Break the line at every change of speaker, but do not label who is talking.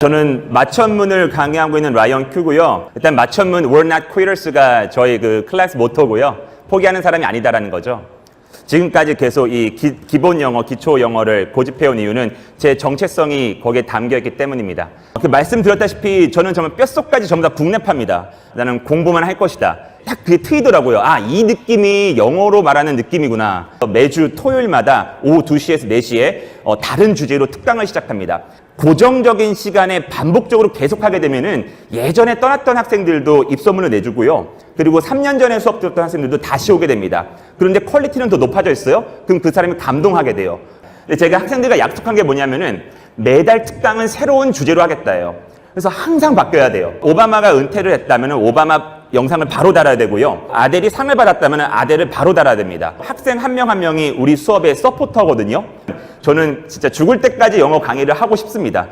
저는 마천문을 강의하고 있는 라이언 큐고요. 일단 마천문 We're Not Quitters가 저희 그 클래스 모토고요. 포기하는 사람이 아니다라는 거죠. 지금까지 계속 이 기, 본 영어, 기초 영어를 고집해온 이유는 제 정체성이 거기에 담겨 있기 때문입니다. 그 말씀드렸다시피 저는 정말 뼛속까지 전부 다 국내파입니다. 나는 공부만 할 것이다. 딱 그게 트이더라고요. 아, 이 느낌이 영어로 말하는 느낌이구나. 매주 토요일마다 오후 2시에서 4시에 어, 다른 주제로 특강을 시작합니다. 고정적인 시간에 반복적으로 계속하게 되면은 예전에 떠났던 학생들도 입소문을 내주고요. 그리고 3년 전에 수업 들었던 학생들도 다시 오게 됩니다. 그런데 퀄리티는 더 높아져 있어요. 그럼 그 사람이 감동하게 돼요. 근데 제가 학생들과 약속한 게 뭐냐면은 매달 특강은 새로운 주제로 하겠다예요. 그래서 항상 바뀌어야 돼요. 오바마가 은퇴를 했다면 오바마 영상을 바로 달아야 되고요. 아델이 상을 받았다면 아델을 바로 달아야 됩니다. 학생 한 명한 명이 우리 수업의 서포터거든요. 저는 진짜 죽을 때까지 영어 강의를 하고 싶습니다.